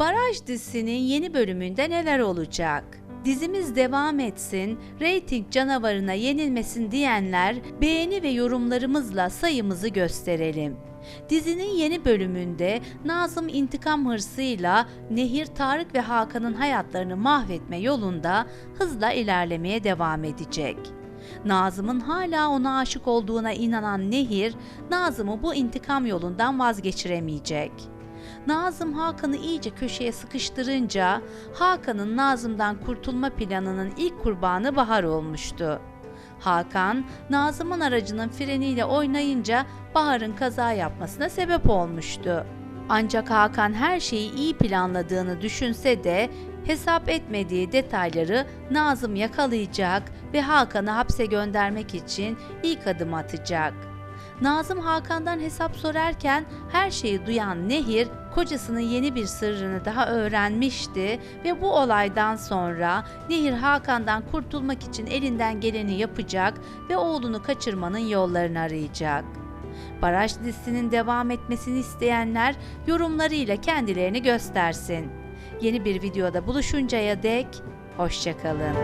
Baraj dizisinin yeni bölümünde neler olacak? Dizimiz devam etsin, reyting canavarına yenilmesin diyenler beğeni ve yorumlarımızla sayımızı gösterelim. Dizinin yeni bölümünde Nazım intikam hırsıyla Nehir, Tarık ve Hakan'ın hayatlarını mahvetme yolunda hızla ilerlemeye devam edecek. Nazım'ın hala ona aşık olduğuna inanan Nehir, Nazım'ı bu intikam yolundan vazgeçiremeyecek. Nazım Hakan'ı iyice köşeye sıkıştırınca Hakan'ın Nazım'dan kurtulma planının ilk kurbanı Bahar olmuştu. Hakan, Nazım'ın aracının freniyle oynayınca Bahar'ın kaza yapmasına sebep olmuştu. Ancak Hakan her şeyi iyi planladığını düşünse de hesap etmediği detayları Nazım yakalayacak ve Hakan'ı hapse göndermek için ilk adım atacak. Nazım Hakan'dan hesap sorarken her şeyi duyan Nehir kocasının yeni bir sırrını daha öğrenmişti ve bu olaydan sonra Nehir Hakan'dan kurtulmak için elinden geleni yapacak ve oğlunu kaçırmanın yollarını arayacak. Baraj dizisinin devam etmesini isteyenler yorumlarıyla kendilerini göstersin. Yeni bir videoda buluşuncaya dek hoşçakalın.